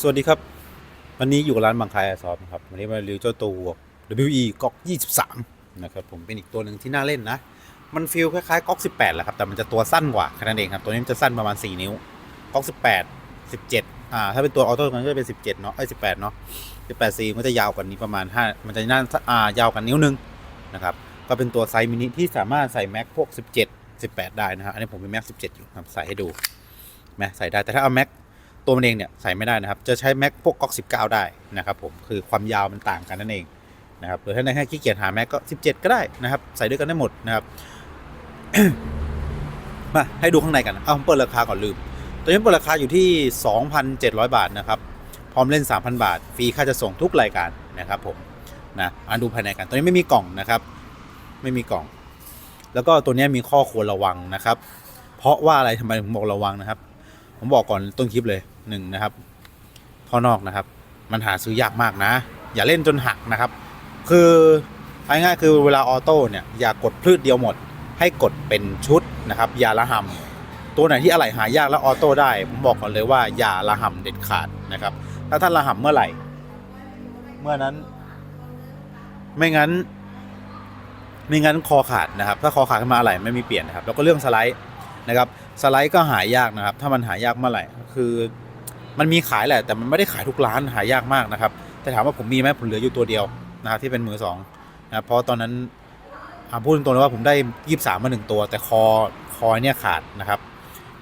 สวัสดีครับ วันนี้อยู่กับร้านบางคายซอฟนะครับ วันนี้มารีวิวเจ้าตัว WE ก๊อก23 นะครับ ผมเป็นอีกตัวหนึ่งที่น่าเล่นนะ มันฟีลคล้ายๆก๊อก18แหละครับ แต่มันจะตัวสั้นกว่าแค่นั้นเองครับ ตัวนี้มันจะสั้นประมาณ 4 นิ้วก๊อก18 17 อ่า ถ้าเป็นตัวออโต้มันก็จะเป็น 17 เนาะไอ้ย18 เนาะ18 4มันจะยาวกว่านี้ประมาณ 5 มันจะน่าอ่ายาวกว่านิ้วนึงนะครับ ก็เป็นตัวไซส์มินิที่สามารถใส่แม็กพวก 17 18 ได้นะครับ อันนี้ผมมีแม็ก17 อยู่ครับ ใส่ให้ดูแม็กใส่ได้ แต่ถ้าเอาแม็ก ตัวมันเองเนี่ยใส่ไม่ได้นะครับ จะใช้แม็กพวกก๊อก19 ได้นะครับผมคือความยาวมันต่างกันนั่นเองนะครับหรือถ้าในแค่ขี้เกียจหาแม็กก็ 17 ก็ได้นะครับ ใส่ด้วยกันได้หมดนะครับมาให้ดูข้างในกัน เอาผมเปิดราคาก่อนลืม ตัวนี้เปิดราคาอยู่ที่ 2,700 บาทนะครับ พร้อมเล่น 3,000 บาท ฟรีค่าจะส่งทุกรายการนะครับผมนะอ่านดูภายในกัน ตัวนี้ไม่มีกล่องนะครับ ไม่มีกล่อง แล้วก็ตัวนี้มีข้อควรระวังนะครับ เพราะว่าอะไรทำไมผมบอกระวังนะครับ ผมบอกก่อนต้นคลิปเลยหนึ่งนะครับท่อนอกนะครับ มันหาซื้อยากมากนะ อย่าเล่นจนหักนะครับ คือง่ายๆคือเวลาออโต้เนี่ยอย่ากดพืชเดียวหมด ให้กดเป็นชุดนะครับอย่าละหำตัวไหนที่อะไรหายากแล้วออโต้ได้ ผมบอกก่อนเลยว่าอย่าละหำเด็ดขาดนะครับ ถ้าท่านละหำเมื่อไหร่ เมื่อนั้น ไม่งั้นไม่งั้นคอขาดนะครับ ถ้าคอขาดขึ้นมาอะไรไม่มีเปลี่ยนนะครับแล้วก็เรื่องสไลด์ นะครับสไลด์ก็หายากนะครับ ถ้ามันหายากเมื่อไหร่คือมันมีขายแหละ แต่มันไม่ได้ขายทุกร้านหายากมากนะครับ แต่ถามว่าผมมีไหมผมเหลืออยู่ตัวเดียวนะครับที่เป็นมือสองนะเพราะตอนนั้นอ่าพูดตรงๆเลยว่าผมได้ยี่สามมาหนึ่งตัว แต่คอคอเนี่ยขาดนะครับ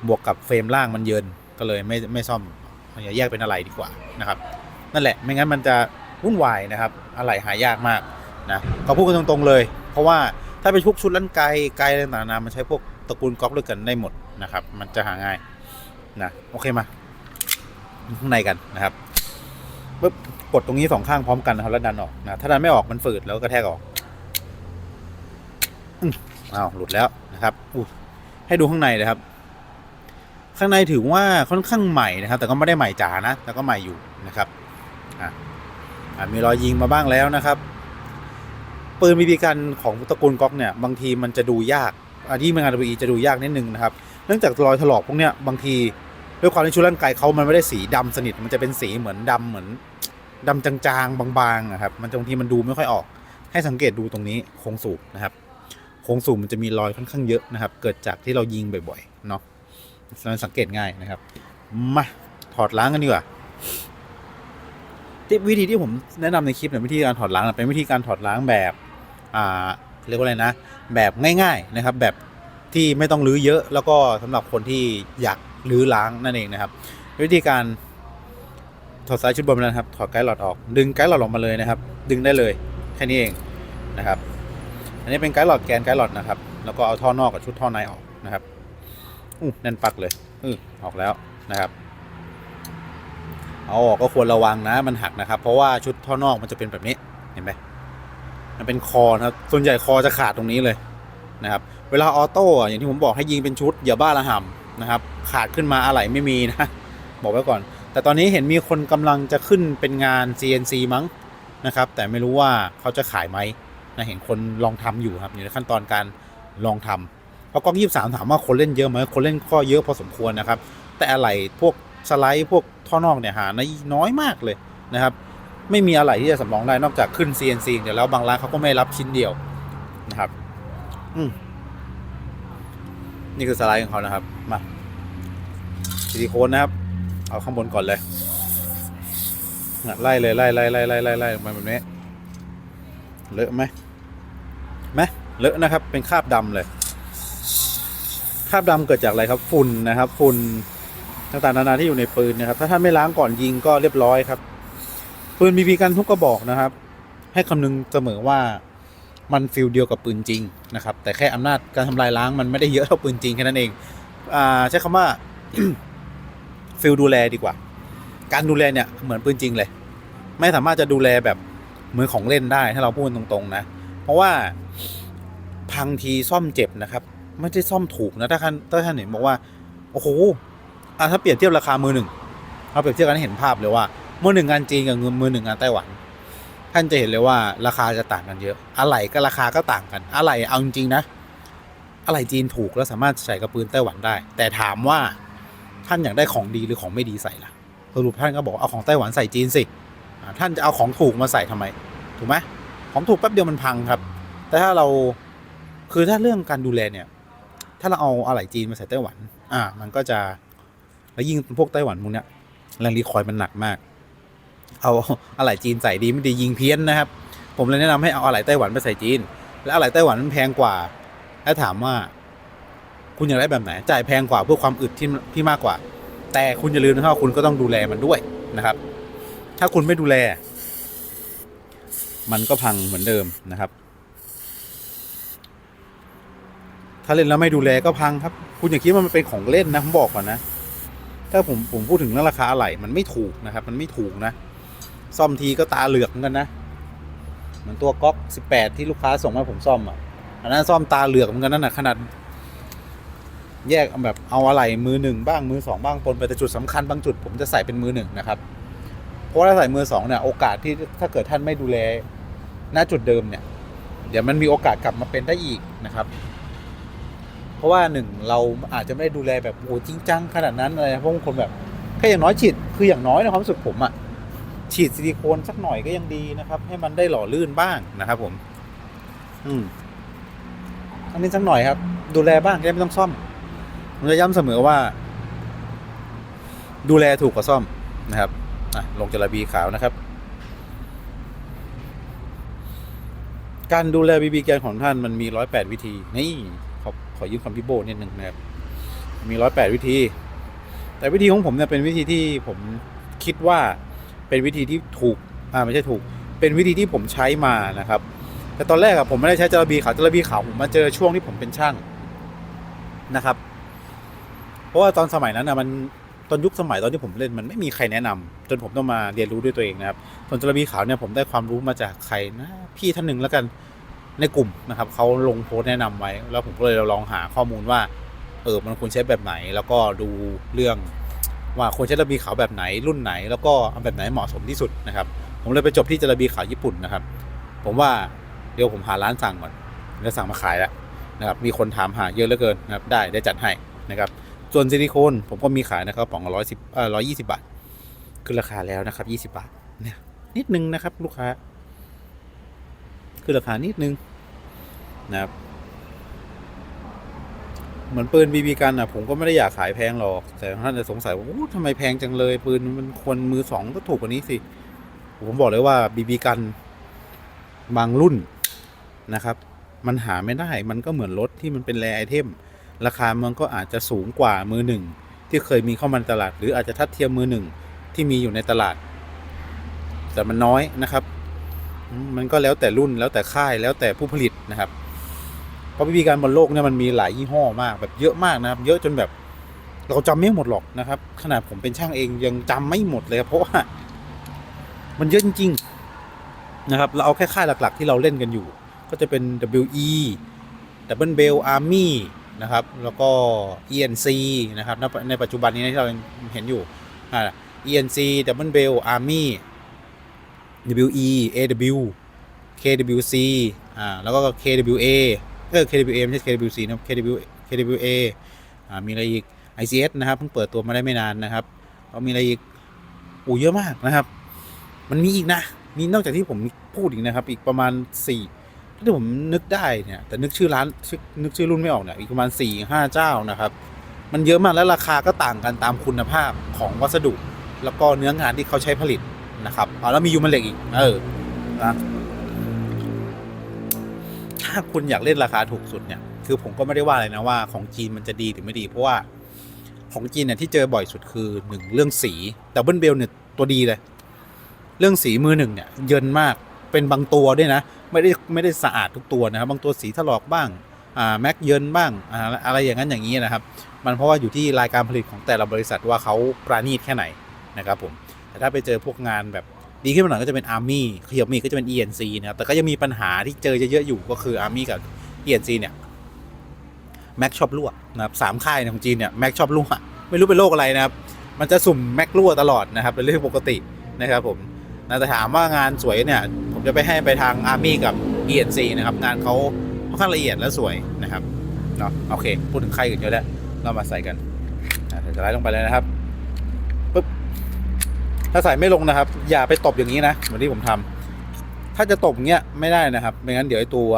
บวกกับเฟรมล่างมันเยินก็เลยไม่ไม่ซ่อมอย่าแยกเป็นอะไรดีกว่านะครับ นั่นแหละไม่งั้นมันจะวุ่นวายนะครับอะไรหายากมากนะก็พูดกันตรงๆเลย เพราะว่าถ้าเป็นพวกชุดลั่นไกลไกลต่างๆมันใช้พวก ตระกูลก๊อกด้วยกันได้หมดนะครับ มันจะหาง่ายนะโอเคมาข้างในกันนะครับปึ๊บกดตรงนี้สองข้างพร้อมกันนะครับแล้วดันออกนะถ้าดันไม่ออกมันฝืดแล้วก็กระแทกออกอื้ออ้าวหลุดแล้วนะครับอู้ให้ดูข้างในนะครับ ข้างในถือว่าค่อนข้างใหม่นะครับ แต่ก็ไม่ได้ใหม่จ๋านะแต่ก็ใหม่อยู่นะครับอะอะมีรอยยิงมาบ้างแล้วนะครับปืนบีบีกันของตระกูลก๊อกเนี่ย บางทีมันจะดูยาก อันที่มันงานวีจะดูยากนิดนึงนะครับ เนื่องจากรอยถลอกพวกเนี้ยบางทีด้วยความที่ชุดร่างกายเขามันไม่ได้สีดำสนิท มันจะเป็นสีเหมือนดำเหมือนดำจางๆบางๆอะครับ มันบางทีมันดูไม่ค่อยออก ให้สังเกตดูตรงนี้โค้งสูบนะครับโค้งสูบมันจะมีรอยค่อนข้างเยอะนะครับ เกิดจากที่เรายิงบ่อยๆเนาะมันสังเกตง่ายนะครับ มาถอดล้างกันดีกว่าวิธีที่ผมแนะนำในคลิปเนี่ยวิธีการถอดล้างเป็นวิธีการถอดล้างแบบอ่า เรียกว่าอะไรนะ แบบง่ายๆนะครับ แบบที่ไม่ต้องรื้อเยอะ แล้วก็สำหรับคนที่อยากรื้อล้างนั่นเองนะครับ วิธีการถอดสายชุดบนมนะครับ ถอดไกด์หลอดออก ดึงไกด์หลอดออกมาเลยนะครับ ดึงได้เลยแค่นี้เองนะครับ อันนี้เป็นไกด์หลอดแกนไกด์หลอดนะครับ แล้วก็เอาท่อนอกกับชุดท่อในออกนะครับอู้แน่นปักเลยอือออกแล้วนะครับ เอาออกก็ควรระวังนะมันหักนะครับ เพราะว่าชุดท่อนอกมันจะเป็นแบบนี้เห็นไหม มันเป็นคอนะครับ ส่วนใหญ่คอจะขาดตรงนี้เลยนะครับ เวลาออโต้อย่างที่ผมบอกให้ยิงเป็นชุดอย่าบ้าระห่ำนะครับ ขาดขึ้นมาอะไรไม่มีนะ บอกไว้ก่อน แต่ตอนนี้เห็นมีคนกำลังจะขึ้นเป็นงาน CNC มั้งนะครับ แต่ไม่รู้ว่าเขาจะขายไหมนะเห็นคนลองทำอยู่ครับอยู่ในขั้นตอนการลองทำเพราะกล้องยี่สามถามว่าคนเล่นเยอะไหมคนเล่นก็เยอะพอสมควรนะครับ แต่อะไรพวกสไลด์พวกท่อนอกเนี่ยหาน้อยมากเลยนะครับ ไม่มีอะไรที่จะสำรองได้นอกจากขึ้น CNC เดี๋ยวแล้วบางร้านเขาก็ไม่รับชิ้นเดียวนะครับ อืมนี่คือสไลด์ของเขานะครับ มาซิลิโคนนะครับ เอาข้างบนก่อนเลยไล่เลยไล่ไล่ไล่ไล่ไล่ไล่ลงไปแบบนี้ เลอะไหมไหมเลอะนะครับ เป็นคราบดำเลย คราบดำเกิดจากอะไรครับ ฝุ่นนะครับ ฝุ่นต่างๆนานาที่อยู่ในปืนนะครับ ถ้าท่านไม่ล้างก่อนยิงก็เรียบร้อยครับ ปืนบีบีกันทุกกระบอกนะครับ ให้คำนึงเสมอว่ามันฟิลเดียวกับปืนจริงนะครับ แต่แค่อำนาจการทำลายล้างมันไม่ได้เยอะเท่าปืนจริงแค่นั้นเองอ่าใช้คำว่าฟิลดูแลดีกว่า การดูแลเนี่ยเหมือนปืนจริงเลย ไม่สามารถจะดูแลแบบเหมือนของเล่นได้ถ้าเราพูดตรงๆนะ เพราะว่าพังทีซ่อมเจ็บนะครับ ไม่ได้ซ่อมถูกนะถ้าท่านถ้าท่านเห็นบอกว่า โอ้โหอะถ้าเปรียบเทียบราคามือหนึ่งเราเปรียบเทียบกันให้เห็นภาพเลยว่า มือหนึ่งงานจีนกับมือหนึ่งงานไต้หวัน ท่านจะเห็นเลยว่าราคาจะต่างกันเยอะอะไหล่ก็ราคาก็ต่างกันอะไหล่เอาจริงๆนะอะไหล่จีนถูกแล้วสามารถใส่กับปืนไต้หวันได้ แต่ถามว่าท่านอยากได้ของดีหรือของไม่ดีใส่ล่ะสรุปท่านก็บอกเอาของไต้หวันใส่จีนสิท่านจะเอาของถูกมาใส่ทำไม ถูกไหมของถูกแป๊บเดียวมันพังครับ แต่ถ้าเราคือถ้าเรื่องการดูแลเนี่ย ถ้าเราเอาอะไหล่จีนมาใส่ไต้หวัน อ่า มันก็จะแล้วยิ่งพวกไต้หวันพวกเนี้ยแรงรีคอยมันหนักมาก เอาอะไหล่จีนใส่ดีไม่ดียิงเพี้ยนนะครับ ผมเลยแนะนำให้เอาอะไหล่ไต้หวันไปใส่จีน แล้วอะไหล่ไต้หวันมันแพงกว่า แล้วถามว่า คุณอยากได้แบบไหน จ่ายแพงกว่าเพื่อความอึดที่ที่มากกว่า แต่คุณอย่าลืมนะครับคุณก็ต้องดูแลมันด้วยนะครับ ถ้าคุณไม่ดูแล มันก็พังเหมือนเดิมนะครับ ถ้าเล่นแล้วไม่ดูแลก็พังครับ คุณอย่าคิดว่ามันเป็นของเล่นนะผมบอกก่อนนะถ้าผมผมพูดถึงเรื่องราคาอะไหล่มันไม่ถูกนะครับ มันไม่ถูกนะ ซ่อมทีก็ตาเหลือกเหมือนกันนะเหมือนตัวก๊อก18ที่ลูกค้าส่งมาผมซ่อมอะอันนั้นซ่อมตาเหลือกเหมือนกันนั่นนะขนาดแยกแบบเอาอะไรมือหนึ่งบ้างมือสองบ้างปนไปแต่จุดสำคัญบางจุด ผมจะใส่เป็นมือหนึ่งนะครับเพราะถ้าใส่มือสองเนี่ยโอกาสที่ถ้าเกิดท่านไม่ดูแลหน้าจุดเดิมเนี่ย เดี๋ยวมันมีโอกาสกลับมาเป็นได้อีกนะครับ เพราะว่าหนึ่งเราอาจจะไม่ได้ดูแลแบบโอ้จริงจังขนาดนั้นเลยนะเพราะบางคนแบบแค่อย่างน้อยฉีดคืออย่างน้อยในความรู้สึกผมอะ ฉีดซิลิโคนสักหน่อยก็ยังดีนะครับ ให้มันได้หล่อลื่นบ้างนะครับผม อืมอันนี้สักหน่อยครับ ดูแลบ้างจะได้ไม่ต้องซ่อมผมจะย้ำเสมอว่า ดูแลถูกกว่าซ่อมนะครับอะลงจระบีขาวนะครับ การดูแลบีบีแกนของท่านมันมีร้อยแปดวิธี นี่ขอขอยืมคำพี่โบนิดนึงนะครับ มีร้อยแปดวิธี แต่วิธีของผมเนี่ยเป็นวิธีที่ผมคิดว่า เป็นวิธีที่ถูกอ่าไม่ใช่ถูก เป็นวิธีที่ผมใช้มานะครับ แต่ตอนแรกอะผมไม่ได้ใช้จระบีขาวจระบีขาวผมมาเจอช่วงที่ผมเป็นช่างนะครับ เพราะว่าตอนสมัยนั้นนะมันตอนยุคสมัยตอนที่ผมเล่นมันไม่มีใครแนะนำจนผมต้องมาเรียนรู้ด้วยตัวเองนะครับส่วนจระบีขาวเนี่ยผมได้ความรู้มาจากใครนะพี่ท่านหนึ่งแล้วกันในกลุ่มนะครับเขาลงโพสต์แนะนำไว้ แล้วผมก็เลยลองหาข้อมูลว่า เออมันควรใช้แบบไหน แล้วก็ดูเรื่อง ว่าควรใช้ระบีขาวแบบไหนรุ่นไหน แล้วก็เอาแบบไหนเหมาะสมที่สุดนะครับ ผมเลยไปจบที่จระบีขาวญี่ปุ่นนะครับ ผมว่าเดี๋ยวผมหาร้านสั่งก่อนแล้วสั่งมาขายแล้วนะครับมีคนถามหาเยอะเหลือเกินนะครับได้ได้จัดให้นะครับ ส่วนซิลิโคนผมก็มีขายนะครับป๋องละร้อยสิบเอ่อร้อยยี่สิบาทขึ้นราคาแล้วนะครับยี่สิบาทเนี่ยนิดนึงนะครับ ลูกค้าขึ้นราคานิดนึงนะครับ เหมือนปืนบีบีกันอะ ผมก็ไม่ได้อยากขายแพงหรอก แต่ท่านจะสงสัยว่าทำไมแพงจังเลย ปืนมันควรมือสองก็ถูกกว่านี้สิ ผมบอกเลยว่าบีบีกันบางรุ่นนะครับ มันหาไม่ได้มันก็เหมือนรถที่มันเป็นแรไอเทม ราคามันก็อาจจะสูงกว่ามือหนึ่งที่เคยมีเข้ามาในตลาด หรืออาจจะทัดเทียมมือหนึ่งที่มีอยู่ในตลาด แต่มันน้อยนะครับ มันก็แล้วแต่รุ่นแล้วแต่ค่ายแล้วแต่ผู้ผลิตนะครับ เพราะวิธีการบนโลกเนี่ยมันมีหลายยี่ห้อมากแบบเยอะมากนะครับ เยอะจนแบบเราจำไม่หมดหรอกนะครับ ขนาดผมเป็นช่างเองยังจำไม่หมดเลย เพราะว่ามันเยอะจริงๆนะครับ เราเอาแค่ค่ายหลักๆ ที่เราเล่นกันอยู่ ก็จะเป็น WE Double Bell Army นะครับ แล้วก็ ENC นะครับในปัจจุบันนี้ที่เราเห็นอยู่อ่า ENC Double Bell Army WE AW KWC อ่าแล้วก็ KWA เออ KWA ไม่ใช่ KWC นะ KW KWA อ่ามีอะไรอีก ICS นะครับเพิ่งเปิดตัวมาได้ไม่นานนะครับแล้วมีอะไรอีกอู้เยอะมากนะครับ มันมีอีกนะ มีนอกจากที่ผมพูดอีกนะครับ อีกประมาณสี่ที่ผมนึกได้เนี่ย แต่นึกชื่อร้านชื่อนึกชื่อรุ่นไม่ออกเนี่ยอีกประมาณสี่ห้าเจ้านะครับ มันเยอะมากแล้วราคาก็ต่างกันตามคุณภาพของวัสดุ แล้วก็เนื้องานที่เขาใช้ผลิตนะครับอ๋อแล้วมียูมันเหล็กอีก เออนะ ถ้าคุณอยากเล่นราคาถูกสุดเนี่ย คือผมก็ไม่ได้ว่าอะไรนะว่าของจีนมันจะดีหรือไม่ดี เพราะว่าของจีนเนี่ยที่เจอบ่อยสุดคือหนึ่งเรื่องสีดับเบิลเบลเนี่ยตัวดีเลย เรื่องสีมือหนึ่งเนี่ยเยินมากเป็นบางตัวด้วยนะ ไม่ได้ไม่ได้สะอาดทุกตัวนะครับ บางตัวสีถลอกบ้างอ่าแม็กเยินบ้างอ่าอะไรอย่างนั้นอย่างนี้นะครับ มันเพราะว่าอยู่ที่รายการผลิตของแต่ละบริษัทว่าเขาปราณีตแค่ไหนนะครับผมแต่ถ้าไปเจอพวกงานแบบ ดีขึ้นมาหน่อยก็จะเป็น Army ขยับมีก็จะเป็น ENC นะครับแต่ก็ยังมีปัญหาที่เจอเยอะๆอยู่ก็คือ Army กับ ENC เนี่ยแม็กชอบรั่วนะครับสามค่ายของจีนเนี่ยแม็กชอบรั่วไม่รู้เป็นโรคอะไรนะครับ มันจะสุ่มแม็กรั่วตลอดนะครับเป็นเรื่องปกตินะครับผมนะแต่ถามว่างานสวยเนี่ย ผมจะไปให้ไปทาง Army กับ ENC นะครับ งานเขาค่อนข้างละเอียดและสวยนะครับเนาะโอเค พูดถึงใครกันเยอะแล้วเรามาใส่กันอะใส่สไลด์ลงไปเลยนะครับ ถ้าใส่ไม่ลงนะครับ อย่าไปตบอย่างนี้นะเหมือนที่ผมทำถ้าจะตบอย่างเงี้ยไม่ได้นะครับ ไม่งั้นเดี๋ยวไอ้ตัว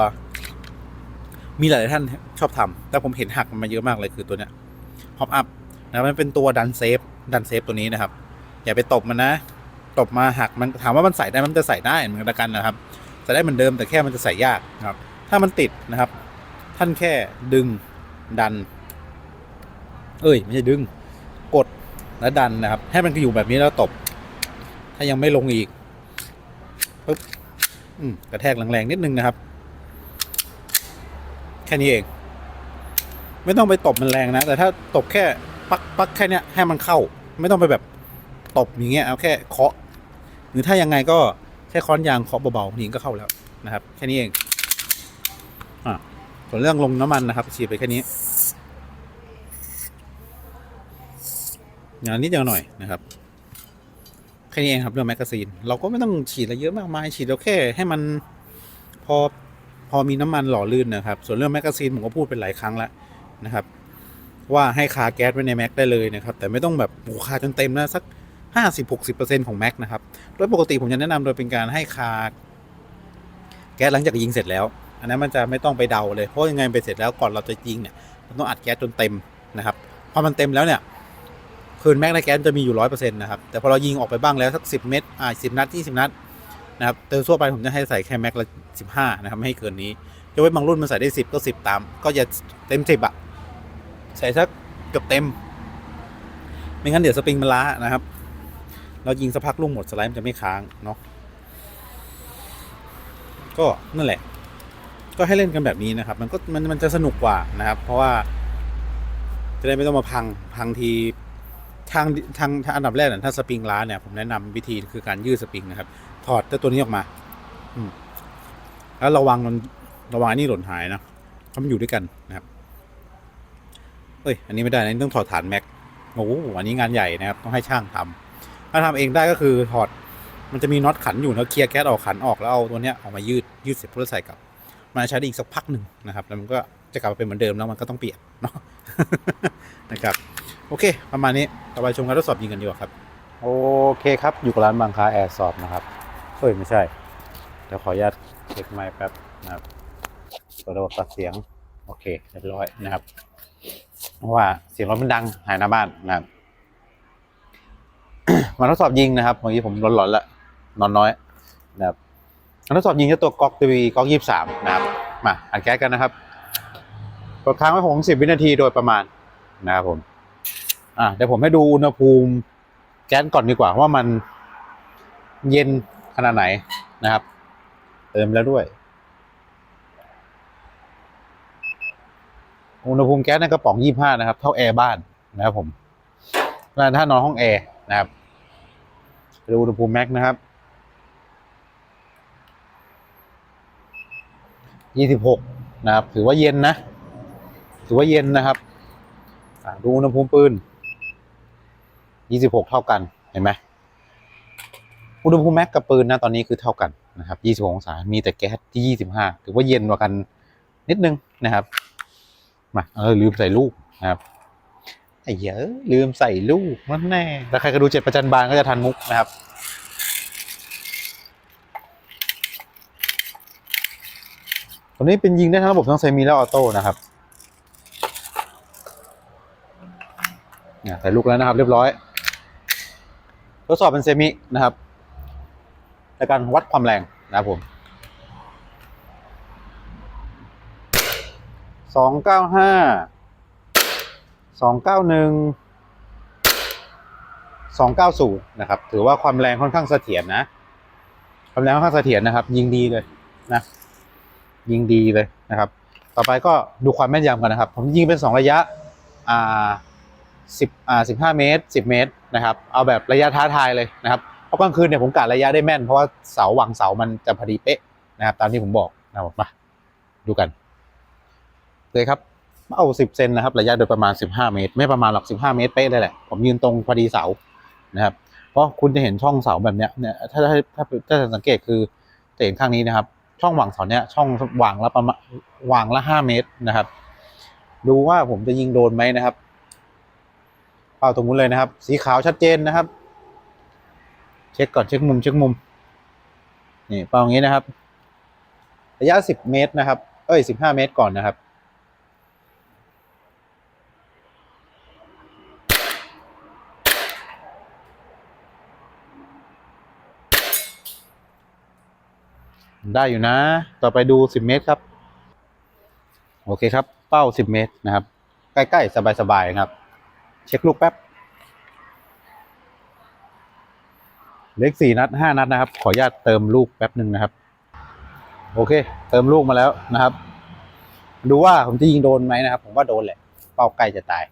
มีหลายท่านชอบทำแต่ผมเห็นหักมันมาเยอะมากเลยคือตัวเนี้ยฮอปอัพนะมันเป็นตัวดันเซฟดันเซฟตัวนี้นะครับ อย่าไปตบมันนะ ตบมาหักมันถามว่ามันใส่ได้มันจะใส่ได้เหมือนกันนะครับใส่ได้เหมือนเดิมแต่แค่มันจะใส่ยากนะครับ ถ้ามันติดนะครับ ท่านแค่ดึงดัน เอ้ย ไม่ใช่ดึง กดแล้วดันนะครับ ให้มันอยู่แบบนี้แล้วตบ ถ้ายังไม่ลงอีกปึ๊บกระแทกแรงๆนิดนึงนะครับ แค่นี้เอง ไม่ต้องไปตบมันแรงนะ แต่ถ้าตบแค่ปักปักแค่เนี้ยให้มันเข้า ไม่ต้องไปแบบตบอย่างเงี้ยเอาแค่เคาะ หรือถ้ายังไงก็แค่ค้อนยางเคาะเบาๆนี่ก็เข้าแล้วนะครับ แค่นี้เองอะส่วนเรื่องลงน้ำมันนะครับฉีดไปแค่นี้อย่างนิดอย่างหน่อยนะครับ แค่นี้เองครับเรื่องแมกกาซีนเราก็ไม่ต้องฉีดอะไรเยอะมากมาย ฉีดเราแค่ให้มันพอพอมีน้ำมันหล่อลื่นนะครับ ส่วนเรื่องแมกกาซีนผมก็พูดเป็นหลายครั้งแล้วนะครับ ว่าให้คาแก๊สไว้ในแม็กได้เลยนะครับ แต่ไม่ต้องแบบโอ้คาจนเต็มนะสัก 50-60%ของแม็กนะครับ โดยปกติผมจะแนะนำโดยเป็นการให้คาแก๊สหลังจากยิงเสร็จแล้ว อันนั้นมันจะไม่ต้องไปเดาเลยเพราะยังไงไปเสร็จแล้วก่อนเราจะยิงเนี่ยมันต้องอัดแก๊สจนเต็มนะครับพอมันเต็มแล้วเนี่ย คืนแม็กในแก๊สจะมีอยู่ร้อยเปอร์เซ็นต์นะครับ แต่พอเรายิงออกไปบ้างแล้วสักสิบเม็ดอ่าสิบนัดยี่สิบนัดนะครับแต่ทั่วไปผมจะให้ใส่แค่แม็กละสิบห้านะครับไม่ให้เกินนี้ยกเว้นบางรุ่นมันใส่ได้สิบก็สิบตาม ก็จะเต็มสิบอะใส่สักเกือบเต็ม ไม่งั้นเดี๋ยวสปริงมันล้านะครับ เรายิงสักพักลูกหมดสไลด์มันจะไม่ค้างเนาะก็นั่นแหละ ก็ให้เล่นกันแบบนี้นะครับ มันก็มันมันจะสนุกกว่านะครับ เพราะว่าจะได้ไม่ต้องมาพังพังที ทางทางอันดับแรกเนี่ยถ้าสปริงล้าเนี่ยผมแนะนำวิธีคือการยืดสปริงนะครับ ถอดเจ้าตัวนี้ออกมา อืมแล้วระวังมันระวังนนี้หล่นหายนะเพราะมันอยู่ด้วยกันนะครับเอ้ยอันนี้ไม่ได้นะต้องถอดฐานแม็กโอ้โหอันนี้งานใหญ่นะครับ ต้องให้ช่างทำถ้าทำเองได้ก็คือถอดมันจะมีน็อตขันอยู่แล้วเคลียร์แก๊สออกขันออกแล้วเอาตัวเนี้ยออกมายืดยืดเสร็จเพื่อใส่กลับมันใช้ได้อีกสักพักหนึ่งนะครับ แล้วมันก็จะกลับมาเป็นเหมือนเดิมแล้วมันก็ต้องเปลี่ยนเนาะนะครับ โอเค ประมาณนี้ต่อไปชมการทดสอบยิงกันดีกว่าครับ โอเคครับ อยู่กับร้านบางค้าแอร์สอบนะครับเฮ้ย ไม่ใช่ เดี๋ยวขออนุญาตเช็คไมค์แป๊บนะครับตัวระบบตัดเสียง โอเคเรียบร้อยนะครับ เพราะว่าเสียงรถมันดังหายหน้าบ้านนะครับมาทดสอบยิงนะครับเมื่อกี้ผมร้อนๆละนอนน้อยนะครับมาทดสอบยิงจะตัวก๊อกทีวีก๊อกยี่สามนะครับ มาอัดแก๊สกันนะครับกดค้างไว้หกสิบวินาทีโดยประมาณนะครับผม อ่าเดี๋ยวผมให้ดูอุณหภูมิแก๊สก่อนดีกว่าว่ามันเย็นขนาดไหนนะครับ เติมแล้วด้วย อุณหภูมิแก๊สในกระป๋องยี่ห้านะครับ เท่าแอร์บ้านนะครับผมแล้วถ้านอนห้องแอร์นะครับดูอุณหภูมิแม็กนะครับยี่สิบหกนะครับ ถือว่าเย็นนะ ถือว่าเย็นนะครับ ดูอุณหภูมิปืน ยี่สิบหกเท่ากันเห็นไหมอุณหภูมิแม็กกับปืนนะตอนนี้คือเท่ากันนะครับยี่สิบองศา มีแต่แก๊สที่ยี่สิบห้าถือว่าเย็นกว่ากันนิดนึงนะครับมาเออลืมใส่ลูกนะครับไอ้เหี้ยอะลืมใส่ลูกนั่นแน่แล้วใครก็ดูเจ็ดประจันบานก็จะทันมุกนะครับตัวนี้เป็นยิงได้ทั้งระบบทั้งเซมิและออโต้นะครับเนี่ยใส่ลูกแล้วนะครับเรียบร้อย ทดสอบเป็นเซมินะครับในการวัดความแรงนะครับผมสองเก้าห้าสองเก้าหนึ่งสองเก้าศูนย์นะครับ ถือว่าความแรงค่อนข้างเสถียรนะความแรงค่อนข้างเสถียรนะครับ ยิงดีเลยนะ ยิงดีเลยนะครับ ต่อไปก็ดูความแม่นยำกันนะครับ ผมยิงเป็นสองระยะ อ่า สิบอ่าสิบห้าเมตรสิบเมตรนะครับเอาแบบระยะท้าทายเลยนะครับเพราะกลางคืนเนี่ยผมกะระยะได้แม่น เพราะว่าเสาหวังเสามันจะพอดีเป๊ะนะครับตามที่ผมบอกนะครับมาดูกันเลยครับเอาสิบเซนนะครับระยะโดยประมาณสิบห้าเมตร ไม่ประมาณหรอกสิบห้าเมตรเป๊ะเลยแหละผมยืนตรงพอดีเสานะครับเพราะคุณจะเห็นช่องเสาแบบเนี้ยเนี่ยถ้าถ้าถ้าถ้าสังเกตคือจะเห็นข้างนี้นะครับ ช่องวางเสาเนี้ยช่องวางละประมาณวางละห้าเมตรนะครับ ดูว่าผมจะยิงโดนไหมนะครับ เป้าตรงนู้นเลยนะครับ สีขาวชัดเจนนะครับ เช็คก่อนเช็คมุมเช็คมุม นี่เป่าอย่างนี้นะครับ ระยะสิบเมตรนะครับ เอ้ยสิบห้าเมตรก่อนนะครับ ได้อยู่นะ ต่อไปดูสิบเมตรครับ โอเคครับ เป้าสิบเมตรนะครับ ใกล้ ๆ สบาย ๆ นะครับ เช็คลูกแป๊บ เลขสี่นัดห้านัดนะครับ ขออนุญาตเติมลูกแป๊บหนึ่งนะครับ โอเค เติมลูกมาแล้วนะครับ ดูว่าผมจะยิงโดนไหมนะครับ ผมว่าโดนแหละ เป้าใกล้จะตาย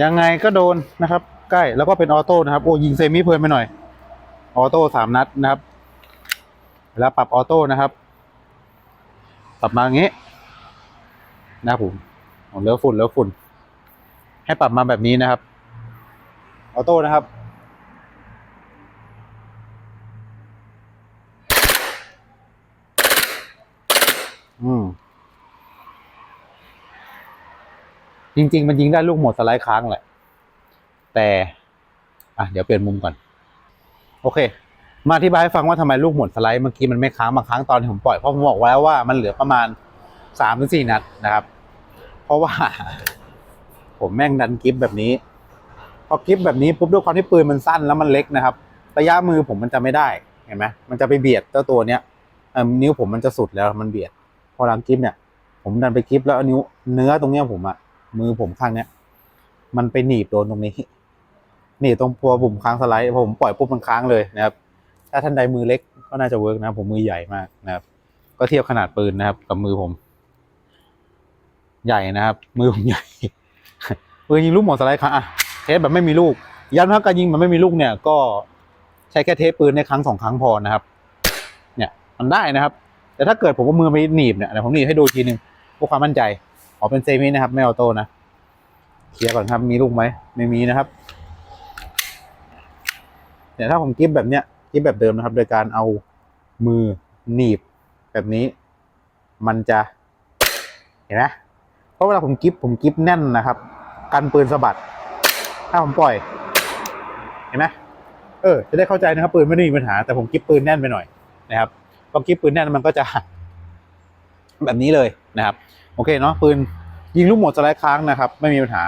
ยังไงก็โดนนะครับ ใกล้แล้วก็เป็นออโต้นะครับโอ้ยิงเซมิเพลินไปหน่อย ออโต้สามนัดนะครับเวลาปรับออโต้นะครับ ปรับมาอย่างนี้นะผมเอาเหลือฝุ่นเหลือฝุ่น ให้ปรับมาแบบนี้นะครับ ออโต้นะครับ จริง ๆ มันยิงได้ลูกหมดสไลด์ค้างแหละ แต่อะเดี๋ยวเปลี่ยนมุมก่อน โอเค มาอธิบายให้ฟังว่าทำไมลูกหมดสไลด์เมื่อกี้มันไม่ค้างบางครั้งตอนที่ผมปล่อยเพราะผมบอกไว้แล้วว่ามันเหลือประมาณสามถึงสี่นัดนะครับ เพราะว่า ผมแม่งดันกิฟแบบนี้พอกิฟแบบนี้ปุ๊บด้วยความที่ปืนมันสั้นแล้วมันเล็กนะครับระยะมือผมมันจะไม่ได้เห็นไหมมันจะไปเบียดเจ้าตัวเนี้ยนิ้วผมมันจะสุดแล้วมันเบียด พอหลังกิฟเนี่ย ผมดันไปกิฟแล้วนิ้วเนื้อตรงเนี้ยผมอะ มือผมข้างเนี้ย มันไปหนีบโดนตรงนี้หนีบตรงพัวปุ่มค้างสไลด์พอผมปล่อยปุ๊บมันค้างเลยนะครับ ถ้าท่านใดมือเล็กก็น่าจะเวิร์กนะผมมือใหญ่มากนะครับ ก็เทียบขนาดปืนนะครับ กับมือผม ใหญ่นะครับ มือผมใหญ่ปืนยิงลูกหมดสไลด์ครั้งอะเทสแบบไม่มีลูกย้ำว่าการยิงแบบไม่มีลูกเนี่ย ก็ใช้แค่เทสปืนในครั้งสองครั้งพอนะครับ เนี่ยมันได้นะครับ แต่ถ้าเกิดผมเอามือไปหนีบเนี่ยเดี๋ยวผมหนีบให้ดูทีนึงเพื่อความมั่นใจ ขอเป็นเซมินะครับ ไม่ออโต้นะเคลียร์ก่อนครับมีลูกไหมไม่มีนะครับเนี่ยถ้าผมกิฟแบบเนี้ยกิฟแบบเดิมนะครับ โดยการเอามือหนีบแบบนี้ มันจะ เห็นไหมเพราะเวลาผมกิฟผมกิฟแน่นนะครับ กันปืนสะบัด ถ้าผมปล่อย เห็นไหมเออจะได้เข้าใจนะครับ ปืนไม่ได้มีปัญหา แต่ผมกิฟปืนแน่นไปหน่อยนะครับพอกิฟปืนแน่นมันก็จะแบบนี้เลยนะครับ โอเคเนาะปืนยิงลูกหมดสไลด์ค้างนะครับ ไม่มีปัญหา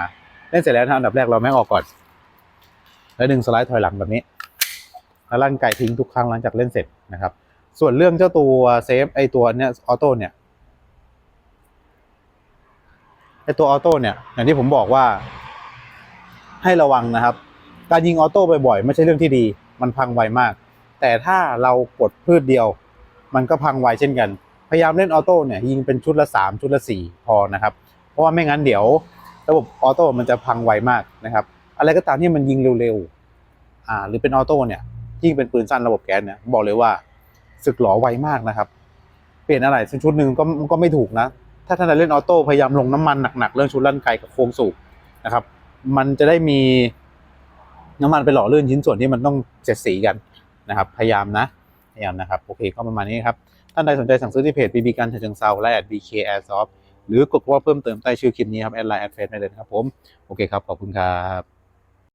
เล่นเสร็จแล้วนะอันดับแรกเราไม่ออกก่อน แล้วดึงสไลด์ถอยหลังแบบนี้แล้วลั่นไกทิ้งทุกครั้งหลังจากเล่นเสร็จนะครับ ส่วนเรื่องเจ้าตัวเซฟไอตัวเนี้ยออโต้เนี่ยไอตัวออโต้เนี่ยอย่างที่ผมบอกว่า ให้ระวังนะครับ การยิงออโต้บ่อยๆไม่ใช่เรื่องที่ดี มันพังไวมาก แต่ถ้าเรากดพืชเดียว มันก็พังไวเช่นกัน พยายามเล่นออโต้เนี่ยยิงเป็นชุดละสามชุดละสี่พอนะครับ เพราะว่าไม่งั้นเดี๋ยวระบบออโต้มันจะพังไวมากนะครับ อะไรก็ตามที่มันยิงเร็วๆอ่าหรือเป็นออโต้เนี่ยยิ่งเป็นปืนสั้นระบบแก๊สเนี่ยบอกเลยว่าสึกหลอไวมากนะครับ เปลี่ยนอะไรสักชุดหนึ่งก็ก็ไม่ถูกนะ ถ้าท่านเล่นออโต้พยายามลงน้ำมันหนักๆเรื่องชุดลั่นไกกับโครงสูบนะครับ มันจะได้มีน้ำมันไปหล่อลื่นชิ้นส่วนที่มันต้องเจ็ดสีกันนะครับ พยายามนะพยายามนะครับโอเคก็ประมาณนี้ครับ ท่านใดสนใจสั่งซื้อที่เพจ BB กันฉะเชิงเซาและ BK Airsoft หรือกดว่าเพิ่มเติมใต้ชื่อคลิปนี้ครับแอดไลน์แอดเฟซได้เลยนครับผม โอเคครับ ขอบคุณครับ